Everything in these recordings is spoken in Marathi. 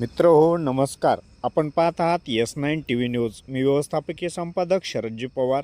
मित्र हो नमस्कार. आपण पाहत आहात S nine T V news. मी व्यवस्थापकीय संपादक शरदजी पवार.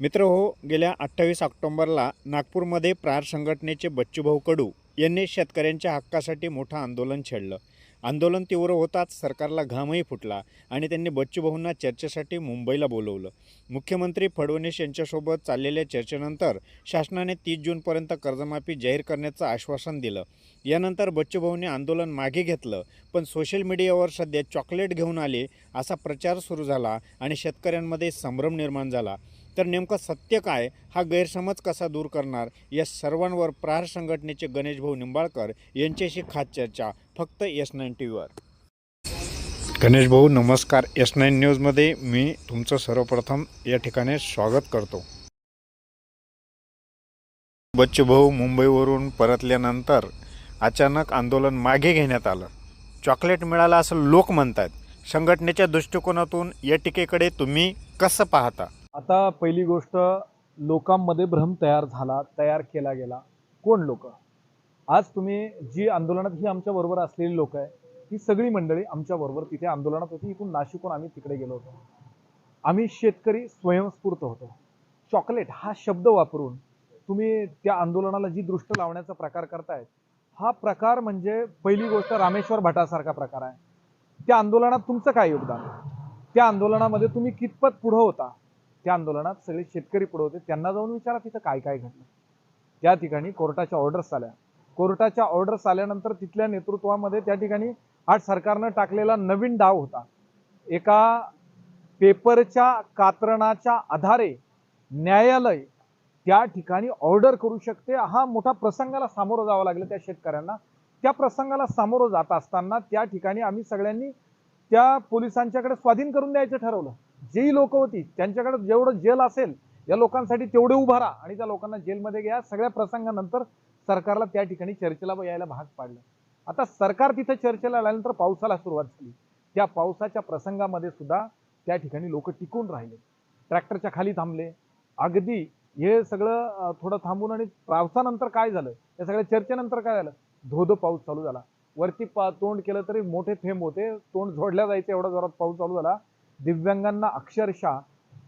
मित्र हो गेल्या अठ्ठावीस ऑक्टोंबरला नागपूरमध्ये प्रार संघटनेचे बच्चूभाऊ कडू यांनी शेतकऱ्यांच्या हक्कासाठी मोठं आंदोलन छेडलं. आंदोलन तीव्र होताच सरकारला घामही फुटला आणि त्यांनी बच्चूभाऊंना चर्चेसाठी मुंबईला बोलवलं. मुख्यमंत्री फडणवीस यांच्यासोबत चाललेल्या चर्चेनंतर शासनाने तीस जूनपर्यंत कर्जमाफी जाहीर करण्याचं आश्वासन दिलं. यानंतर बच्चूभाऊंनी आंदोलन मागे घेतलं पण सोशल मीडियावर सध्या चॉकलेट घेऊन आले असा प्रचार सुरू झाला आणि शेतकऱ्यांमध्ये संभ्रम निर्माण झाला. तर नेमकं सत्य काय? हा गैरसमज कसा दूर करणार? या सर्वांवर प्रहार संघटनेचे गणेशभाऊ निंबाळकर यांच्याशी खास चर्चा. फक्त एस नाईन टी व्हीवर. गणेशभाऊ नमस्कार. एस नाईन न्यूजमध्ये मी तुमचं सर्वप्रथम या ठिकाणी स्वागत करतो. बच्चूभाऊ मुंबईवरून परतल्यानंतर अचानक आंदोलन मागे घेण्यात आलं. चॉकलेट मिळालं असं लोक म्हणतात संघटनेच्या दृष्टिकोनातून या टीकेकडे तुम्ही कसं पाहता? आता पहिली गोष्ट लोकांमध्ये भ्रम तयार झाला तयार केला गेला. कोण लोक? आज तुम्ही जी आंदोलनात ही आमच्या बरोबर असलेली लोक आहे ही सगळी मंडळी आमच्या बरोबर तिथे आंदोलनात होती. इथून नाशिकहून आम्ही तिकडे गेलो होतो. आम्ही शेतकरी स्वयंस्फूर्त होतो. चॉकलेट हा शब्द वापरून तुम्ही त्या आंदोलनाला जी दृष्ट लावण्याचा प्रकार करतायत हा प्रकार म्हणजे पहिली गोष्ट रामेश्वर भटासारखा प्रकार आहे. त्या आंदोलनात तुमचं काय योगदान? त्या आंदोलनामध्ये तुम्ही कितपत पुढं होता? त्या आंदोलनात सगळे शेतकरी पुढे होते. त्यांना जाऊन विचारा तिथं काय काय घडलं. त्या ठिकाणी कोर्टाच्या ऑर्डर्स आल्या. कोर्टाच्या ऑर्डर्स आल्यानंतर तिथल्या नेतृत्वामध्ये त्या ठिकाणी आज सरकारनं टाकलेला नवीन डाव होता. एका पेपरच्या कात्रणाच्या आधारे न्यायालय त्या ठिकाणी ऑर्डर करू शकते. हा मोठा प्रसंगाला सामोरं जावं लागलं त्या शेतकऱ्यांना. त्या प्रसंगाला सामोरं जात असताना त्या ठिकाणी आम्ही सगळ्यांनी त्या पोलिसांच्याकडे स्वाधीन करून द्यायचं ठरवलं. जेही लोक होती त्यांच्याकडे जेवढं जेल असेल या लोकांसाठी तेवढे उभारा आणि त्या लोकांना जेलमध्ये घ्या. सगळ्या प्रसंगानंतर सरकारला त्या ठिकाणी चर्चेला यायला भाग पाडलं. आता सरकार तिथे चर्चेला आल्यानंतर पावसाला सुरुवात झाली. त्या पावसाच्या प्रसंगामध्ये सुद्धा त्या ठिकाणी लोक टिकून राहिले. ट्रॅक्टरच्या खाली थांबले. अगदी हे सगळं थोडं थांबून आणि पावसानंतर काय झालं? या सगळ्या चर्चेनंतर काय झालं? धोधो पाऊस चालू झाला. वरती पा तोंड केलं तरी मोठे थेंब होते. तोंड झोडल्या जायचं एवढा जोरात पाऊस चालू झाला. दिव्यांगांना अक्षरशः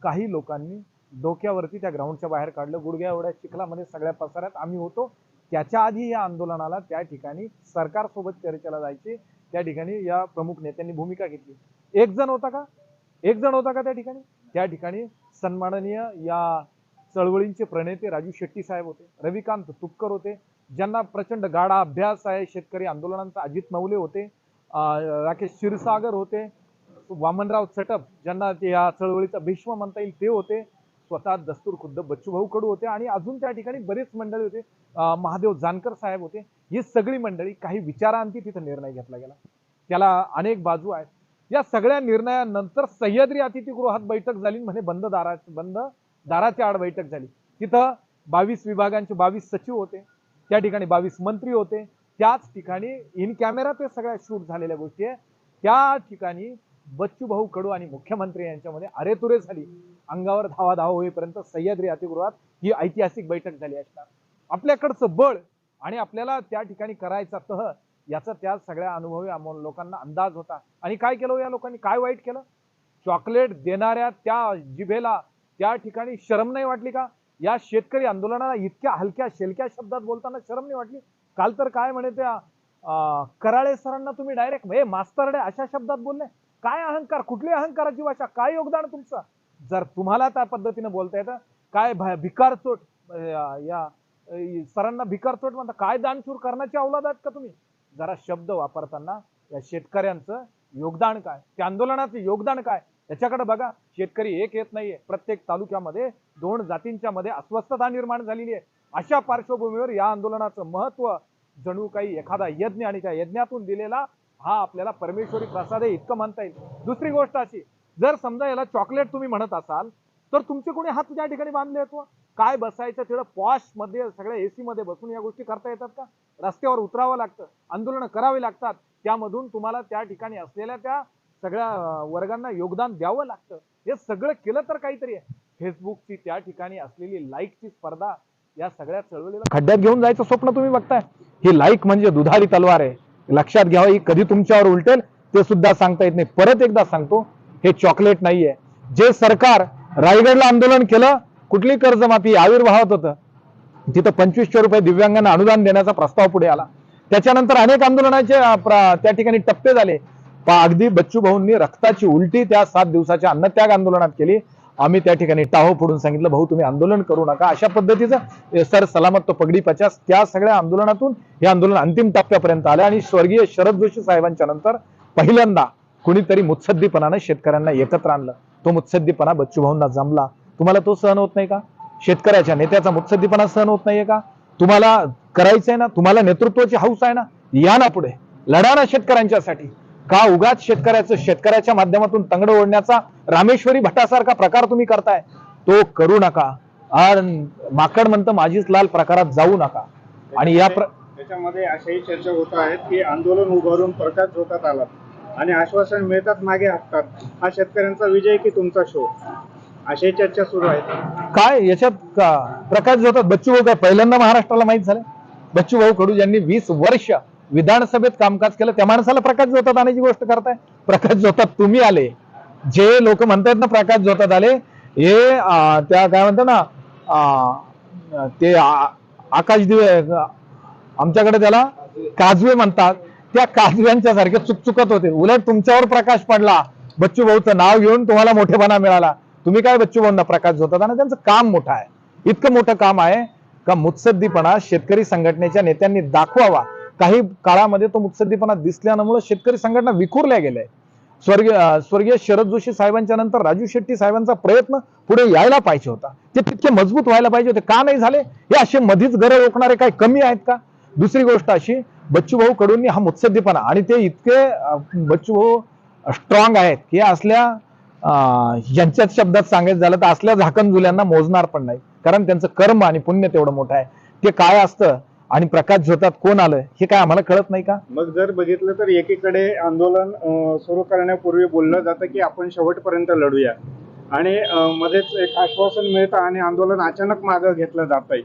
काही लोकांनी डोक्यावरती त्या ग्राउंडच्या बाहेर काढलं. गुडघ्या एवढ्या चिखलामध्ये सगळ्या पसाऱ्यात आम्ही होतो. त्याच्या आधी या आंदोलनाला त्या ठिकाणी सरकारसोबत चर्चेला जायचे. त्या ठिकाणी या प्रमुख नेत्यांनी भूमिका घेतली. एक जण होता का? एक जण होता का त्या ठिकाणी? त्या ठिकाणी सन्माननीय या चळवळींचे प्रणेते राजू शेट्टी साहेब होते रविकांत तुपकर होते ज्यांना प्रचंड गाढा अभ्यास आहे शेतकरी आंदोलनांचा अजित नवले होते राकेश क्षीरसागर होते वामनराव चटप ज्यांना ते या चळवळीचा भीष्म म्हणता येईल ते होते. स्वतः दस्तूर खुद्द बच्चूभाऊ कडू होते आणि अजून त्या ठिकाणी बरेच मंडळी होते. महादेव जानकर साहेब होते. ही सगळी मंडळी काही विचारांती तिथं निर्णय घेतला गेला. त्याला अनेक बाजू आहेत. या सगळ्या निर्णयानंतर सह्याद्री अतिथीगृहात बैठक झाली म्हणे बंद दारा बंद दाराच्या आड बैठक झाली. तिथं बावीस विभागांचे बावीस सचिव होते. त्या ठिकाणी बावीस मंत्री होते. त्याच ठिकाणी इन कॅमेरा ते सगळ्या शूट झालेल्या गोष्टी आहे त्या ठिकाणी बच्चू भाऊ कडू आणि मुख्यमंत्री यांच्यामध्ये अरेतुरे झाली. अंगावर धावा धावा होईपर्यंत सह्याद्री अतिगृहात ही ऐतिहासिक बैठक झाली असणार. आपल्याकडचं बळ आणि आपल्याला त्या ठिकाणी करायचा तह याचा त्या सगळ्या अनुभवी लोकांना अंदाज होता. आणि काय केलं हो या लोकांनी? काय वाईट केलं? चॉकलेट देणाऱ्या त्या जिभेला त्या ठिकाणी शरम नाही वाटली का? या शेतकरी आंदोलनाला इतक्या हलक्या शेलक्या शब्दात बोलताना शरम नाही वाटली? काल तर काय म्हणे त्या कराळे सरांना तुम्ही डायरेक्ट हे मास्तरडे अशा शब्दात बोलले. काय अहंकार कुठली अहंकाराची भाषा काय योगदान तुमचं? जर तुम्हाला त्या पद्धतीने बोलता येतं काय भ- भिकारचोट या सरांना भिकारचोट म्हणता काय दानशूर करण्याची अवलाद आहेत का तुम्ही? जरा शब्द वापरताना या शेतकऱ्यांचं योगदान काय त्या आंदोलनाचं योगदान काय त्याच्याकडे बघा. शेतकरी एक येत नाहीये. प्रत्येक तालुक्यामध्ये दोन जातींच्या मध्ये अस्वस्थता निर्माण झालेली आहे. अशा पार्श्वभूमीवर या आंदोलनाचं महत्त्व जणू काही एखादा यज्ञ आणि त्या यज्ञातून दिलेला हा आपल्याला परमेश्वरी प्रसाद आहे इतकं म्हणता येईल. दुसरी गोष्ट अशी जर समजा याला चॉकलेट तुम्ही म्हणत असाल तर तुमचे कोणी हात त्या ठिकाणी बांधले आहेत काय बसायचं तिथं पॉशमध्ये सगळ्या एसी मध्ये बसून या गोष्टी करता येतात का? रस्त्यावर उतरावं लागतं आंदोलनं करावी लागतात त्यामधून तुम्हाला त्या ठिकाणी असलेल्या त्या सगळ्या वर्गांना योगदान द्यावं लागतं. हे सगळं केलं तर काहीतरी आहे. फेसबुकची त्या ठिकाणी असलेली लाईकची स्पर्धा या सगळ्या चळवळीला खड्ड्यात घेऊन जायचं स्वप्न तुम्ही बघताय. ही लाईक म्हणजे दुधारी तलवार आहे. लक्षात घ्यावं ही कधी तुमच्यावर उलटेल ते सुद्धा सांगता येत नाही. परत एकदा सांगतो हे चॉकलेट नाहीये. जे सरकार रायगडला आंदोलन केलं कुठली कर्जमाफी आविर्भावात होतं. तिथं पंचवीसशे रुपये दिव्यांगांना अनुदान देण्याचा प्रस्ताव पुढे आला. त्याच्यानंतर अनेक आंदोलनाचे त्या ठिकाणी टप्पे झाले. अगदी बच्चू भाऊंनी रक्ताची उलटी त्या सात दिवसाच्या अन्नत्याग आंदोलनात केली. आम्ही त्या ठिकाणी टाहो फोडून सांगितलं भाऊ तुम्ही आंदोलन करू नका. अशा पद्धतीचं सर सलामत तो पगडी पचास त्या सगळ्या आंदोलनातून हे आंदोलन अंतिम टप्प्यापर्यंत आलं आणि स्वर्गीय शरद जोशी साहेबांच्या नंतर पहिल्यांदा कुणीतरी मुत्सद्दीपणानं शेतकऱ्यांना एकत्र आणलं. तो मुत्सद्दीपणा बच्चू भाऊंना जमला. तुम्हाला तो सहन होत नाही का? शेतकऱ्याच्या नेत्याचा मुत्सद्दीपणा सहन होत नाहीये का? तुम्हाला करायचंय ना? तुम्हाला नेतृत्वाची हौस आहे ना? या ना पुढे. लढा ना शेतकऱ्यांच्यासाठी. का उगाच शेतकऱ्याचं शेतकऱ्याच्या माध्यमातून तंगड ओढण्याचा रामेश्वरी भटासारखा प्रकार तुम्ही करताय? तो करू नका. माकड म्हणतं माझीच लाल प्रकारात जाऊ नका. आणि या त्याच्यामध्ये अशाही चर्चा होत आहेत की आंदोलन उभारून प्रकाश झोतात आला आणि आश्वासन मिळतात मागे हटतात. हा शेतकऱ्यांचा विजय की तुमचा शो? अशाही चर्चा सुरू आहेत. काय याच्यात का? प्रकाश जोतात बच्चू भाऊ काय? पहिल्यांदा महाराष्ट्राला माहीत झालं? बच्चू भाऊ कडू ज्यांनी वीस वर्ष विधानसभेत कामकाज केलं त्या माणसाला प्रकाश जोतात आणायची गोष्ट करताय. प्रकाश जोतात तुम्ही आले. जे लोक म्हणतात ना प्रकाश जोतात आले हे त्या काय म्हणतात ना अं, ते आकाश दिवे आमच्याकडे त्याला काजवे म्हणतात. त्या काजव्यांच्या सारखे चुकचुकत होते. उलट तुमच्यावर प्रकाश पडला. बच्चू भाऊचं नाव घेऊन तुम्हाला मोठेपणा मिळाला. तुम्ही काय बच्चू भाऊंना प्रकाश जोतात आणि त्यांचं काम मोठं आहे. इतकं मोठं काम आहे का मुत्सद्दीपणा शेतकरी संघटनेच्या नेत्यांनी दाखवावा. काही काळामध्ये तो मुत्सद्दीपणा दिसल्यामुळे शेतकरी संघटना विखुरल्या गेल्या स्वर्गीय स्वर्गीय शरद जोशी साहेबांच्या नंतर राजू शेट्टी साहेबांचा प्रयत्न पुढे यायला पाहिजे होता. ते तितके मजबूत व्हायला पाहिजे होते. का नाही झाले? हे असे मधीच गरज ओकणारे काही कमी आहेत का? दुसरी गोष्ट अशी बच्चू भाऊ हा मुत्सद्दीपणा आणि ते इतके बच्चूभाऊ बच्चू भाऊ स्ट्रॉंग आहेत की असल्या यांच्याच शब्दात सांगायचं झालं तर असल्या झाकण जुल्यांना मोजणार पण नाही कारण त्यांचं कर्म आणि पुण्य तेवढं मोठं आहे. ते काय असतं? आणि प्रकाश झोतात कोण आलं हे काय आम्हाला कळत नाही का? मग जर बघितलं तर एकीकडे आंदोलन सुरू करण्यापूर्वी बोललं जातं की आपण शेवटपर्यंत लढूया. आणि मध्येच एक आश्वासन मिळतं आणि आंदोलन अचानक मागं घेतलं जात आहे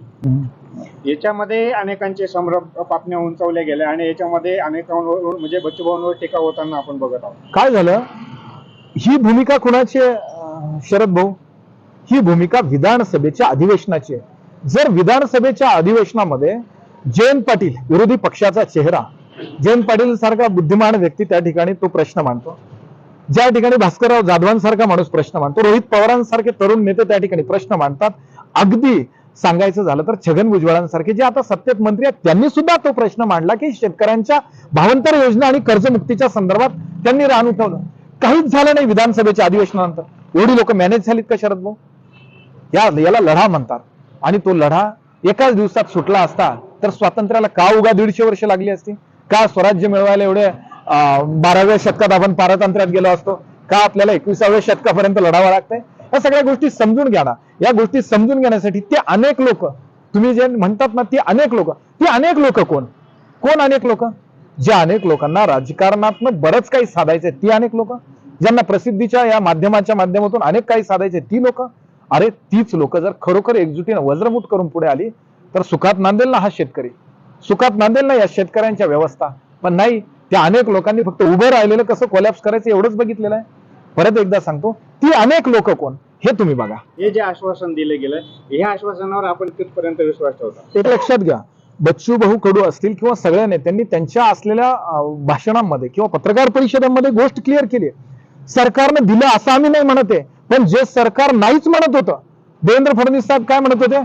याच्यामध्ये अनेकांचे संभ्रम पापण्या उंचावल्या गेल्या आणि याच्यामध्ये अनेकांवर म्हणजे बच्चूभाऊंवर टीका होताना आपण बघत आहोत. काय झालं? ही भूमिका कुणाची शरद भाऊ? ही भूमिका विधानसभेच्या अधिवेशनाची आहे. जर विधानसभेच्या अधिवेशनामध्ये जयंत पाटील विरोधी पक्षाचा चेहरा. जयंत पाटील सारखा बुद्धिमान व्यक्ती त्या ठिकाणी तो प्रश्न मांडतो. ज्या ठिकाणी भास्करराव जाधवांसारखा माणूस प्रश्न मांडतो रोहित पवारांसारखे तरुण नेते त्या ठिकाणी प्रश्न मांडतात. अगदी सांगायचं झालं तर छगन भुजबळांसारखे जे आता सत्तेत मंत्री आहेत त्यांनी सुद्धा तो प्रश्न मांडला की शेतकऱ्यांच्या भावांतर योजना आणि कर्जमुक्तीच्या संदर्भात त्यांनी रान उठवलं. काहीच झालं नाही विधानसभेच्या अधिवेशनानंतर. एवढी लोक मॅनेज झालीत का शरद भाऊ? या याला लढा म्हणतात. आणि तो लढा एकाच दिवसात सुटला असता तर स्वातंत्र्याला का उगा दीडशे वर्ष लागली असती? का स्वराज्य मिळवायला एवढे अं, बाराव्या शतकात आपण पारतंत्र्यात गेलो असतो? का आपल्याला एकविसाव्या शतकापर्यंत लढावं लागतंय? या सगळ्या गोष्टी समजून घ्या ना. या गोष्टी समजून घेण्यासाठी ते अनेक लोक तुम्ही जे म्हणतात ना ती अनेक लोक. ती अनेक लोक कोण? कोण अनेक लोक? ज्या अनेक लोकांना राजकारणात बरंच काही साधायचंय ती अनेक लोक. ज्यांना प्रसिद्धीच्या या माध्यमाच्या माध्यमातून अनेक काही साधायचे ती लोक. अरे तीच लोक जर खरोखर एकजुटीनं वज्रमुठ करून पुढे आली तर सुखात नांदेल ना हा शेतकरी. सुखात नांदेल ना या शेतकऱ्यांच्या व्यवस्था. पण नाही त्या अनेक लोकांनी फक्त उभं राहिलेलं कसं कोलॅप्स करायचं एवढंच बघितलेलं आहे. परत एकदा सांगतो ती अनेक लोक कोण? हे तुम्ही बघा. हे जे आश्वासन दिले गेलं ह्या आश्वासनावर आपण कितपर्यंत विश्वास ठेवता. एक लक्षात घ्या. बच्चू भाऊ कडू असतील किंवा सगळ्या नेत्यांनी त्यांच्या असलेल्या भाषणांमध्ये किंवा पत्रकार परिषदांमध्ये गोष्ट क्लिअर केली. सरकारनं दिलं असं आम्ही नाही म्हणत आहे. पण जे सरकार नाहीच म्हणत होतं देवेंद्र फडणवीस साहेब काय म्हणत होते?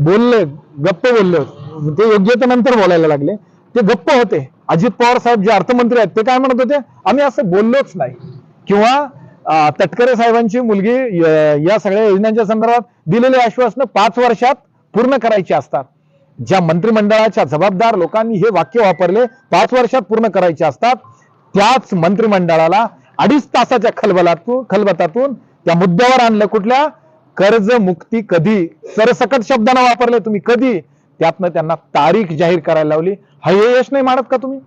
बोलले गप्प बोलले. होते ते योग्यतेनंतर बोलायला लागले. ते गप्प होते. अजित पवार साहेब जे अर्थमंत्री आहेत ते काय म्हणत होते? आम्ही असं बोललोच नाही. किंवा तटकरे साहेबांची मुलगी या सगळ्या योजनांच्या संदर्भात दिलेले आश्वासनं पाच वर्षात पूर्ण करायची असतात. ज्या मंत्रिमंडळाच्या जबाबदार लोकांनी हे वाक्य वापरले पाच वर्षात पूर्ण करायचे असतात. त्याच मंत्रिमंडळाला अडीच तासाच्या खलबलातून खलबतातून त्या मुद्द्यावर आणलं कुठल्या? कर्ज मुक्ती कधी? सरसकट शब्दानं वापरले तुम्ही कधी? त्यातनं त्यांना तारीख जाहीर करायला लावली. हा हे यश नाही मानत का तुम्ही?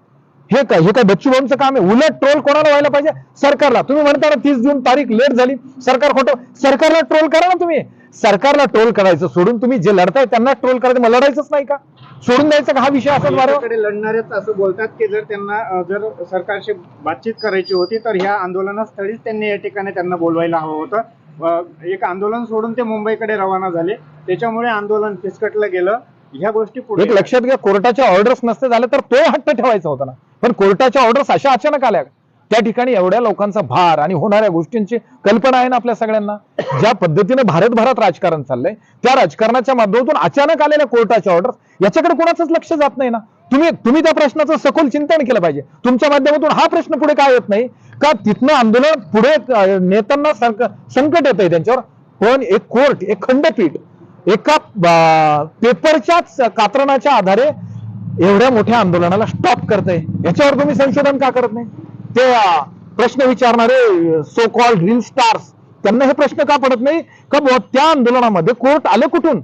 हे काय हे काय बच्चू भाऊंचं काम आहे? उलट ट्रोल कोणाला व्हायला पाहिजे? सरकारला. तुम्ही म्हणता ना तीस जून तारीख लेट झाली. सरकार खोटं सरकारला ट्रोल करा ना तुम्ही. सरकारला ट्रोल करायचं सोडून तुम्ही जे लढताय त्यांना ट्रोल करायचं. मग लढायचंच नाही का? सोडून द्यायचा का हा विषय असं वारंवार लढणारेच असं बोलतात की जर त्यांना जर सरकारशी बातचीत करायची होती तर ह्या आंदोलनास्थळीच त्यांनी या ठिकाणी त्यांना बोलवायला हवं होतं. एक आंदोलन सोडून ते मुंबईकडे रवाना झाले. त्याच्यामुळे आंदोलन फिसकटलं गेलं. ह्या गोष्टी पुढे लक्षात घ्या कोर्टाच्या ऑर्डर्स नसते झाले तर तो हट्ट ठेवायचा होता ना. पण कोर्टाच्या ऑर्डर्स अशा अचानक आल्या. त्या ठिकाणी एवढ्या लोकांचा भार आणि होणाऱ्या गोष्टींची कल्पना आहे ना आपल्या सगळ्यांना. ज्या पद्धतीने भारतभरात राजकारण चाललंय त्या राजकारणाच्या माध्यमातून अचानक आलेल्या कोर्टाच्या ऑर्डर याच्याकडे कोणाचंच लक्ष जात नाही ना. तुम्ही तुम्ही त्या प्रश्नाचं सखोल चिंतन केलं पाहिजे. तुमच्या माध्यमातून हा प्रश्न पुढे काय येत नाही? का तिथनं आंदोलन पुढे नेत्यांना संकट येत आहे त्यांच्यावर. पण एक कोर्ट एक खंडपीठ एका पेपरच्याच कात्रणाच्या आधारे एवढ्या मोठ्या आंदोलनाला स्टॉप करते याच्यावर तुम्ही संशोधन का करत नाही? ते प्रश्न विचारणारे सो कॉल्ड रील स्टार्स त्यांना हे प्रश्न का पडत नाही? का त्या आंदोलनामध्ये कोर्ट आले कुठून?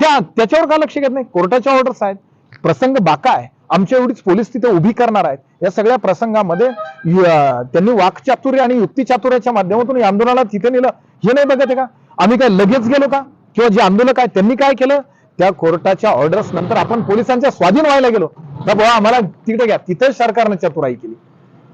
त्या त्याच्यावर का लक्ष घेत नाही? कोर्टाच्या ऑर्डर्स आहेत. प्रसंग बाका आहे. आमच्या एवढीच पोलीस तिथे उभी करणार आहेत. या सगळ्या प्रसंगामध्ये त्यांनी वाकचातुर्य आणि युक्तिचातुर्याच्या माध्यमातून या आंदोलनाला तिथे नेलं. हे नाही बघत आहे का? आम्ही काय लगेच गेलो का? किंवा जे आंदोलक आहेत त्यांनी काय केलं? त्या कोर्टाच्या ऑर्डर्स नंतर आपण पोलिसांच्या स्वाधीन व्हायला गेलो. तर बुवा आम्हाला तिकडे घ्या. तिथेच सरकारने चतुराई केली.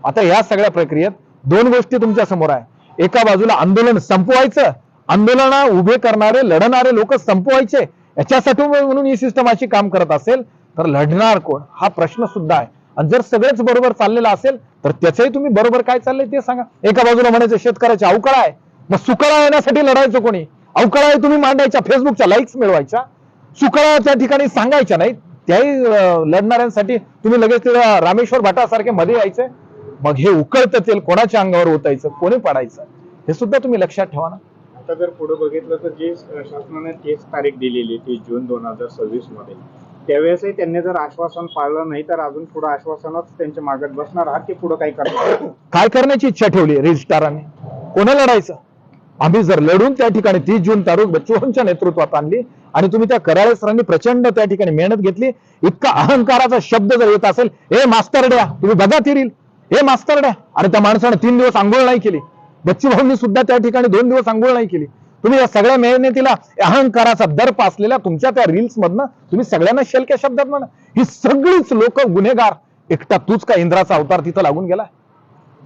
आता या सगळ्या प्रक्रियेत दोन गोष्टी तुमच्यासमोर आहे. एका बाजूला आंदोलन संपवायचं आंदोलना उभे करणारे लढणारे लोक संपवायचे. याच्यासाठी म्हणून ही सिस्टम अशी काम करत असेल. तर लढणार कोण? हा प्रश्न सुद्धा आहे. आणि जर सगळेच बरोबर चाललेलं असेल तर त्याचंही तुम्ही बरोबर काय चाललंय ते सांगा. एका बाजूला म्हणायचं शेतकऱ्याच्या अवकाळा आहे. मग सुकाळा येण्यासाठी लढायचं कोणी? अवकाळा आहे तुम्ही मांडायच्या फेसबुकच्या लाईक्स मिळवायच्या. सुकाळा त्या ठिकाणी सांगायच्या नाहीत. त्याही लढणाऱ्यांसाठी तुम्ही लगेच ते रामेश्वर भटासारखे मध्ये यायचे. मग हे उकळतं तेल कोणाच्या अंगावर ओतायचं कोणी पाडायचं? हे सुद्धा तुम्ही लक्षात ठेवा ना. आता जर पुढे बघितलं तर जे शासनाने तीस तारीख दिलेली तीस जून दोन हजार सव्वीसमध्ये त्यावेळेसही त्यांनी जर आश्वासन पाळलं नाही तर अजून पुढे आश्वासनच त्यांच्या मागत बसणार आहात की पुढे काही करणार? काय करण्याची इच्छा ठेवली रजिस्ट्राराने कोणा लढायचं? आम्ही जर लढून त्या ठिकाणी तीस जून तारीख बच्चूभाऊंच्या नेतृत्वात आणली आणि तुम्ही त्या कराळे सरांनी प्रचंड त्या ठिकाणी मेहनत घेतली इतका अहंकाराचा शब्द जर येत असेल हे मास्तरड्या तुम्ही बघा तिरील हे मास्तरड्या. अरे त्या माणसाने तीन दिवस आंघोळ नाही केली. बच्चूभाऊंनी सुद्धा त्या ठिकाणी दोन दिवस आंघोळ नाही केली. तुम्ही या सगळ्या मेहनतीला अहंकाराचा दर्प असलेल्या तुमच्या त्या रील्स मधनं तुम्ही सगळ्यांना शेलक्या शब्दात म्हणा. ही सगळीच लोक गुन्हेगार. एकटा तूच का इंद्राचा अवतार तिथं लागून गेला?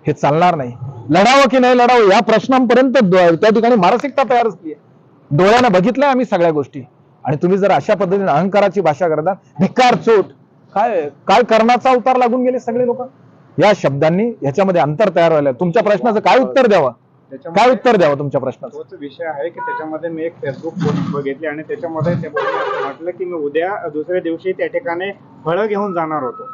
हे चालणार नाही. लढावं की नाही लढावं या प्रश्नांपर्यंत त्या ठिकाणी मानसिकता तयार असली डोळ्यानं बघितलंय आम्ही सगळ्या गोष्टी. आणि तुम्ही जर अशा पद्धतीने अहंकाराची भाषा करता भिकार चोट काय काय करण्याचा अवतार लागून गेले सगळे लोक? या शब्दांनी याच्यामध्ये अंतर तयार व्हायला तुमच्या प्रश्नाचं काय उत्तर द्यावं? काय उत्तर द्यावं तुमच्या प्रश्नाचं? तोच विषय आहे की त्याच्यामध्ये मी एक फेसबुक पोस्ट बघितली आणि त्याच्यामध्ये ते म्हटलं की मी उद्या दुसऱ्या दिवशी त्या ठिकाणी फळं घेऊन जाणार होतो.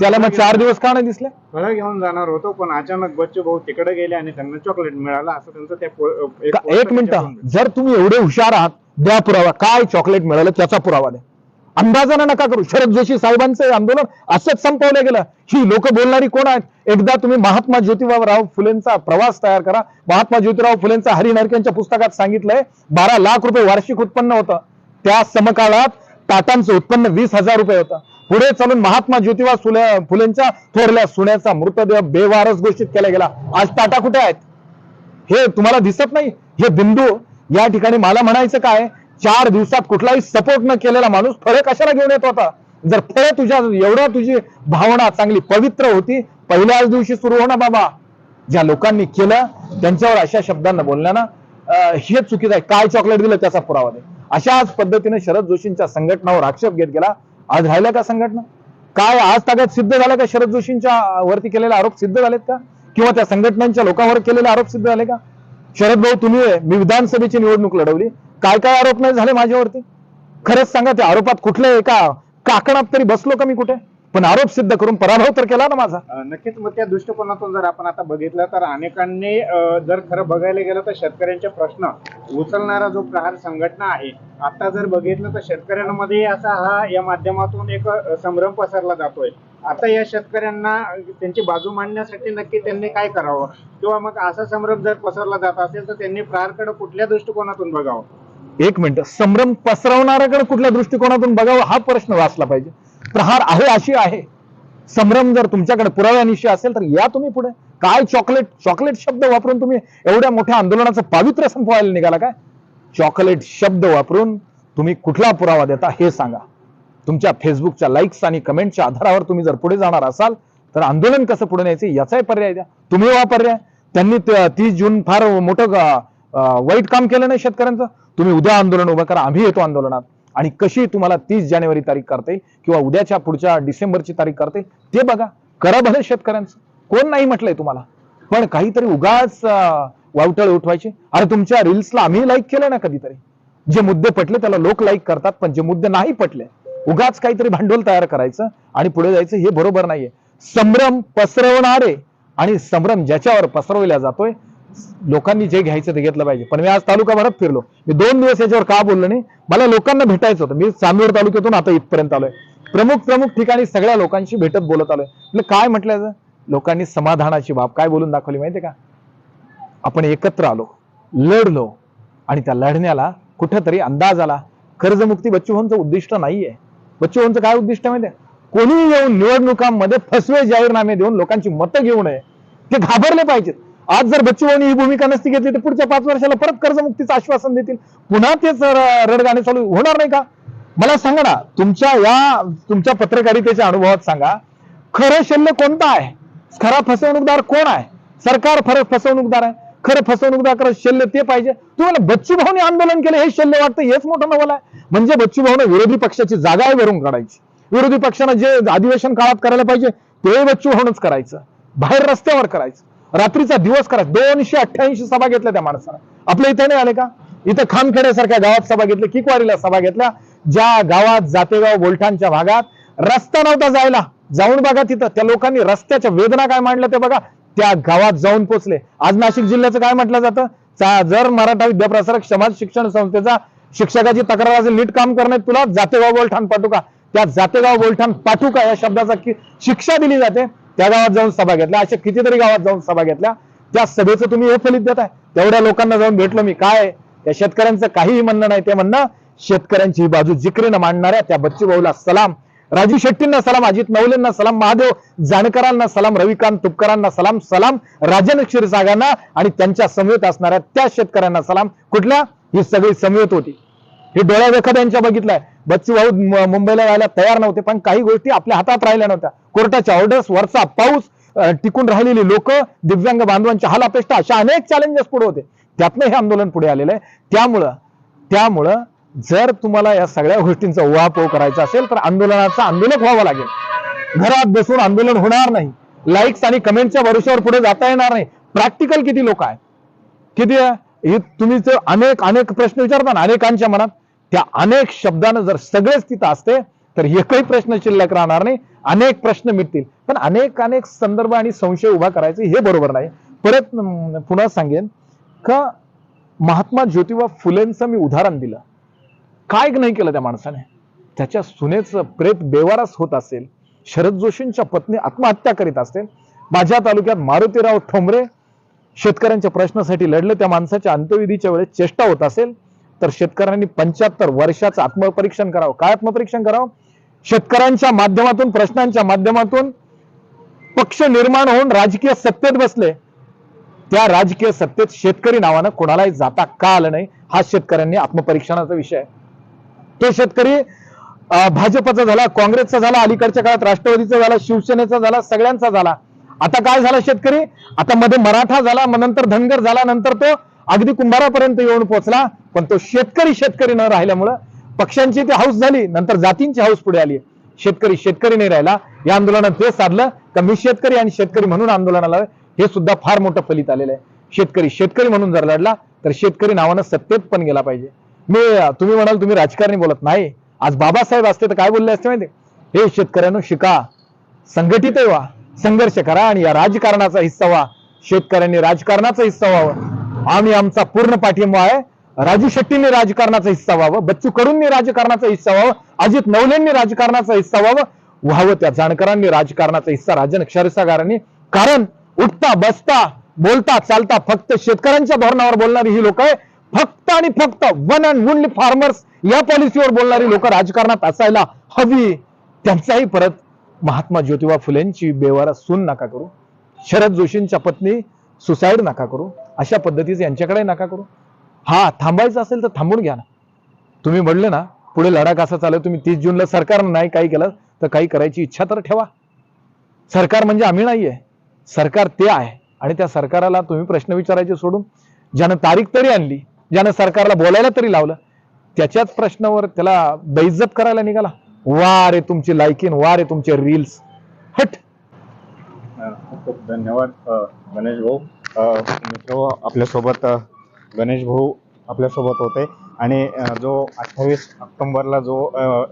त्याला मग चार दिवस का नाही दिसले? फळं घेऊन जाणार होतो पण अचानक बच्चू भाऊ तिकडे गेले आणि त्यांना चॉकलेट मिळालं असं त्यांचं त्या पो- का- post एक मिनिट जर तुम्ही एवढे हुशार आहात द्या पुरावा. काय चॉकलेट मिळालं त्याचा पुरावा द्या. अंदाजानं नका करू. शरद जोशी साहेबांचं आंदोलन असंच संपवलं गेलं. ही लोक बोलणारी कोण आहेत? एकदा तुम्ही महात्मा ज्योतिबाराव फुलेंचा प्रवास तयार करा. महात्मा ज्योतिराव फुलेंचा हरिनारकेंच्या पुस्तकात सांगितलंय बारा लाख रुपये वार्षिक उत्पन्न होतं. त्या समकाळात टाटांचं उत्पन्न वीस हजार रुपये होतं. पुढे चालून महात्मा ज्योतिबा फुले फुलेंच्या थोरल्या सुण्याचा मृतदेह बेवारस घोषित केला गेला. आज टाटा कुठे आहेत? हे तुम्हाला दिसत नाही? हे बिंदू या ठिकाणी मला म्हणायचं काय? चार दिवसात कुठलाही सपोर्ट न केलेला माणूस फळे कशाला घेऊन येत होता जर फळे तुझ्या एवढ्या तुझी भावना चांगली पवित्र होती पहिल्याच दिवशी सुरू होणार बाबा. ज्या लोकांनी केलं त्यांच्यावर अशा शब्दांना बोलण्यानं हे चुकीचं आहे. काय चॉकलेट दिलं त्याचा पुरावा दे अशाच पद्धतीने शरद जोशींच्या संघटनावर आक्षेप घेत गेला. आज राहिल्या का संघटना? काय आज ताब्यात सिद्ध झाला का शरद जोशींच्या वरती केलेले आरोप सिद्ध झालेत का? किंवा त्या संघटनांच्या लोकांवर केलेले आरोप सिद्ध झाले का? शरद भाऊ तुम्ही मी विधानसभेची निवडणूक लढवली. काय काय आरोप नाही झाले माझ्यावरती? खरंच सांगा त्या आरोपात कुठल्या एका काकणात तरी बसलो का मी कुठे? पण आरोप सिद्ध करून पराभव तर केला ना माझा. नक्कीच मग त्या दृष्टिकोनातून जर आपण आता बघितलं तर अनेकांनी जर खरं बघायला गेलं तर शेतकऱ्यांचे प्रश्न उचलणारा जो प्रहार संघटना आहे आता जर बघितलं तर शेतकऱ्यांमध्ये असा हा या माध्यमातून एक संभ्रम पसरला जातोय. आता या शेतकऱ्यांना त्यांची बाजू मांडण्यासाठी नक्की त्यांनी काय करावं? किंवा मग असा संभ्रम जर पसरला जात असेल तर त्यांनी प्रहारकडे कुठल्या दृष्टिकोनातून बघावं? एक मिनिट. संभ्रम पसरवणाऱ्याकडे कुठल्या दृष्टिकोनातून बघावं हा प्रश्न वाचला पाहिजे. प्रहार आहे अशी आहे. संभ्रम जर तुमच्याकडे पुराव्यानिशी असेल तर या तुम्ही पुढे. काय चॉकलेट चॉकलेट शब्द वापरून तुम्ही एवढ्या मोठ्या आंदोलनाचं पावित्र्य संपवायला निघाला काय? चॉकलेट शब्द वापरून तुम्ही कुठला पुरावा देता हे सांगा. तुमच्या फेसबुकच्या लाईक्स आणि कमेंटच्या आधारावर तुम्ही जर पुढे जाणार असाल तर आंदोलन कसं पुढे न्यायचं याचाही पर्याय द्या. तुम्ही वा पर्याय त्यांनी तीस जून फार मोठं वाईट काम केलं नाही शेतकऱ्यांचं. तुम्ही उद्या आंदोलन उभं करा आम्ही येतो आंदोलनात. आणि कशी तुम्हाला तीस जानेवारी तारीख करते किंवा उद्याच्या पुढच्या डिसेंबरची तारीख करते ते बघा. करा भले शेतकऱ्यांचं. कोण नाही म्हटलंय तुम्हाला. पण काहीतरी उगाच वावटळ उठवायचे. अरे तुमच्या रील्सला आम्ही लाईक केलं ना कधीतरी. जे मुद्दे पटले त्याला लोक लाईक करतात पण जे मुद्दे नाही पटले उगाच काहीतरी भांडवल तयार करायचं आणि पुढे जायचं हे बरोबर नाहीये. संभ्रम पसरवणारे आणि संभ्रम ज्याच्यावर पसरवला जातोय लोकांनी जे घ्यायचं ते घेतलं पाहिजे. पण मी आज तालुका भरत फिरलो. मी दोन दिवस याच्यावर का बोललो नाही? मला लोकांना भेटायचं होतं. मी चांदवड तालुक्यातून आता इथपर्यंत आलोय. प्रमुख प्रमुख ठिकाणी सगळ्या लोकांशी भेटत बोलत आलोय. म्हणजे काय म्हटलं लोकांनी समाधानाची बाब काय बोलून दाखवली माहितीये का? आपण एकत्र आलो लढलो आणि त्या लढण्याला कुठेतरी अंदाज आला. कर्जमुक्ती बच्चूभाऊंचं उद्दिष्ट नाहीये. बच्चूभाऊंचं काय उद्दिष्ट माहितीये? कोणी येऊन निवडणुकांमध्ये फसवे जाहीरनामे देऊन लोकांची मतं घेऊ नये. ते घाबरले पाहिजेत. आज जर बच्चूभाऊनी ही भूमिका नसती घेतली तर पुढच्या पाच वर्षाला परत कर्जमुक्तीचं आश्वासन देतील. पुन्हा तेच रडगाणे चालू होणार नाही का? मला सांगा ना तुमच्या या तुमच्या पत्रकारितेच्या अनुभवात सांगा खरं शल्य कोणता आहे? खरा फसवणूकदार कोण आहे? सरकार खरं फसवणूकदार आहे. खरं फसवणूकदार शल्य ते पाहिजे. तुम्हाला बच्चू भाऊने आंदोलन केलं हे शल्य वाटतं? हेच मोठं नवल आहे. म्हणजे बच्चू भाऊने विरोधी पक्षाची जागा भरून काढायची. विरोधी पक्षानं जे अधिवेशन काळात करायला पाहिजे ते बच्चू भाऊनच करायचं. बाहेर रस्त्यावर करायचं. रात्रीचा दिवस करा दोनशे अठ्ठ्याऐंशी सभा घेतल्या त्या माणसानं. आपल्या इथे नाही आले का? इथं खामखेड्यासारख्या गावात सभा घेतली किकवारीला सभा घेतल्या. ज्या गावात जातेगाव बोलठाणच्या भागात रस्ता नव्हता जायला. जाऊन बघा तिथं. त्या लोकांनी रस्त्याच्या वेदना काय मांडल्या ते बघा. त्या गावात जाऊन पोचले. आज नाशिक जिल्ह्याचं काय म्हटलं जातं? चा- जर मराठा विद्याप्रसारक समाज शिक्षण संस्थेचा शिक्षकाची तक्रार असेल नीट काम करणे तुला जातेगाव बोलठाण पाठू का त्या जातेगाव बोलठाण पाठू का या शब्दाचा शिक्षा दिली जाते. त्या गावात जाऊन सभा घेतल्या. अशा कितीतरी गावात जाऊन सभा घेतल्या. त्या सभेचं तुम्ही हे फलित देताय तेवढ्या लोकांना जाऊन भेटलो मी. काय त्या शेतकऱ्यांचं काहीही म्हणणं नाही. ते म्हणणं शेतकऱ्यांची ही बाजू जिकरीनं मांडणाऱ्या त्या बच्चू भाऊला सलाम. राजू शेट्टींना सलाम अजित नवलेंना सलाम महादेव जानकरांना सलाम रविकांत तुपकरांना सलाम सलाम राजन क्षीरसागरांना आणि त्यांच्या समवेत असणाऱ्या त्या शेतकऱ्यांना सलाम. कुठल्या? ही सगळी समवेत होती. हे डोळ्या एखाद्यांच्या बघितलंय. बच्चू भाऊ मुंबईला जायला तयार नव्हते पण काही गोष्टी आपल्या हातात राहिल्या नव्हत्या. कोर्टाच्या ऑर्डर्स वरचा पाऊस टिकून राहिलेली लोक दिव्यांग बांधवांच्या हालापेष्टा अशा अनेक चॅलेंजेस पुढे होते. त्यातनं हे आंदोलन पुढे आलेलं आहे. त्यामुळं त्यामुळं जर तुम्हाला या सगळ्या गोष्टींचा उहापोह करायचा असेल तर आंदोलनाचा आंदोलक व्हावं लागेल. घरात बसून आंदोलन होणार नाही. लाईक्स आणि कमेंटच्या भरोश्यावर पुढे जाता येणार नाही. प्रॅक्टिकल किती लोक आहेत? किती आहे? हे तुम्ही अनेक अनेक प्रश्न विचारता ना अनेकांच्या मनात ह्या अनेक शब्दानं जर सगळेच तिथं असते तर एकही प्रश्न शिल्लक राहणार नाही. अनेक प्रश्न मिटतील. पण अनेक अनेक संदर्भ आणि संशय उभा करायचे हे बरोबर नाही. परत पुन्हा सांगेन. का महात्मा ज्योतिबा फुलेंचं मी उदाहरण दिलं. काय नाही केलं त्या माणसाने? त्याच्या सुनेचं प्रेत बेवारस होत असेल. शरद जोशींच्या पत्नी आत्महत्या करीत असेल माझ्या तालुक्यात मारुतीराव ठोंबरे शेतकऱ्यांच्या प्रश्नासाठी लढले. त्या माणसाच्या अंत्यविधीच्या वेळेस चेष्टा होत असेल. तर शेतकऱ्यांनी पंच्याहत्तर वर्षाचं आत्मपरीक्षण करावं. काय आत्मपरीक्षण करावं? शेतकऱ्यांच्या माध्यमातून प्रश्नांच्या माध्यमातून पक्ष निर्माण होऊन राजकीय सत्तेत बसले. त्या राजकीय सत्तेत शेतकरी नावानं कोणालाही जाता का आलं नाही हा शेतकऱ्यांनी आत्मपरीक्षणाचा विषय आहे. तो शेतकरी भाजपचा झाला काँग्रेसचा झाला अलीकडच्या काळात राष्ट्रवादीचा झाला शिवसेनेचा झाला सगळ्यांचा झाला. आता काय झाला शेतकरी? आता मध्ये मराठा झाला मग नंतर धनगर झाला नंतर तो अगदी कुंभारापर्यंत येऊन पोहोचला. पण तो शेतकरी शेतकरी न राहिल्यामुळं पक्षांची ती हाऊस झाली नंतर जातींची हाऊस पुढे आली. शेतकरी शेतकरी नाही राहिला. या आंदोलनात ते साधलं का मी शेतकरी आणि शेतकरी म्हणून आंदोलनाला हे सुद्धा फार मोठं फलित आलेलं आहे. शेतकरी शेतकरी म्हणून जर लढला तर शेतकरी नावानं सत्तेत पण गेला पाहिजे. मी तुम्ही म्हणाल तुम्ही राजकारणी बोलत नाही. आज बाबासाहेब असते तर काय बोलले असते माहिती हे शेतकऱ्यांनो शिका. संघटित व्हा. संघर्ष करा आणि या राजकारणाचा हिस्सा व्हा. शेतकऱ्यांनी राजकारणाचा हिस्सा व्हावा. आम्ही आमचा पूर्ण पाठिंबा आहे. राजू शेट्टींनी राजकारणाचा हिस्सा व्हावं बच्चू कडूंनी राजकारणाचा हिस्सा व्हावं अजित नवलेंनी राजकारणाचा हिस्सा व्हावं व्हावं त्या जाणकारांनी राजकारणाचा हिस्सा राजन क्षरसागारांनी. कारण उठता बसता बोलता चालता फक्त शेतकऱ्यांच्या धोरणावर बोलणारी ही लोक आहे फक्त आणि फक्त वन अँड ओनली फार्मर्स या पॉलिसीवर बोलणारी लोक राजकारणात असायला हवी. त्यांचाही परत महात्मा ज्योतिबा फुलेंची बेवारा सून नका करू. शरद जोशींच्या पत्नी सुसाईड नका करू. अशा पद्धतीचे यांच्याकडे नका करू. हा थांबायचं असेल तर थांबून घ्या ना. तुम्ही म्हणले ना पुढे लढा कसा चालू तुम्ही तीस जूनला सरकारनं नाही काही केलं तर काही करायची इच्छा तर ठेवा. सरकार म्हणजे आम्ही नाहीये. सरकार ते आहे. आणि त्या सरकाराला तुम्ही प्रश्न विचारायचे सोडून ज्यानं तारीख तरी आणली ज्यानं सरकारला बोलायला तरी लावलं त्याच्याच प्रश्नावर त्याला बेइज्जत करायला निघाला. वा रे तुमची लायकीन वा रे तुमचे रील्स हट. खूप धन्यवाद गणेश भाऊ. मित्र आपल्यासोबत गणेश भाऊ आपल्यासोबत होते. आणि जो अठ्ठावीस ऑक्टोंबरला जो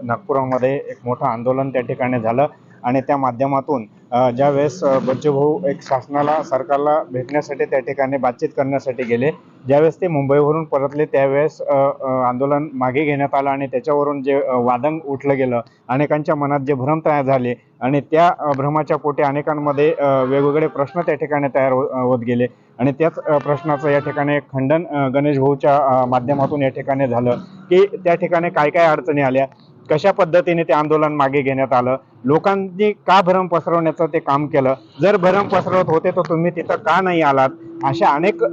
नागपुरामध्ये एक मोठं आंदोलन त्या ठिकाणी झालं. आणि त्या माध्यमातून ज्या ज्यावेळेस बच्चूभाऊ एक शासनाला सरकारला भेटण्यासाठी त्या ठिकाणी बातचीत करण्यासाठी गेले ज्यावेळेस ते मुंबईवरून परतले त्यावेळेस आंदोलन मागे घेण्यात आलं आणि त्याच्यावरून जे वादंग उठलं गेलं अनेकांच्या मनात जे भ्रम तयार झाले आणि त्या भ्रमाच्या पोटी अनेकांमध्ये वेगवेगळे प्रश्न त्या ठिकाणी तयार हो, होत गेले आणि त्याच प्रश्नाचं या ठिकाणी खंडन गणेशभाऊच्या गणेश भाऊच्या माध्यमातून या ठिकाणी झालं की त्या ठिकाणी काय काय अडचणी आल्या कशा पद्धतीने ते आंदोलन मागे घेण्यात आलं? लोकांनी का भरम पसरवण्याचं ते काम केलं? जर भरम पसरवत होते तर तुम्ही तिथं का नाही आलात? अशा अनेक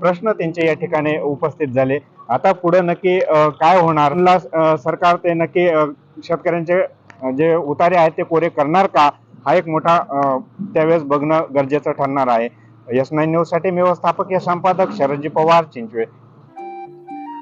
प्रश्न त्यांचे या ठिकाणी उपस्थित झाले. आता पुढे नक्की काय होणार? ला, सरकार ते नक्की शेतकऱ्यांचे जे उतारे आहेत ते कोरे करणार का? हा एक मोठा त्यावेळेस बघणं गरजेचं ठरणार आहे. एस नाईन न्यूजसाठी व्यवस्थापकीय संपादक शरदजी पवार चिंचवे.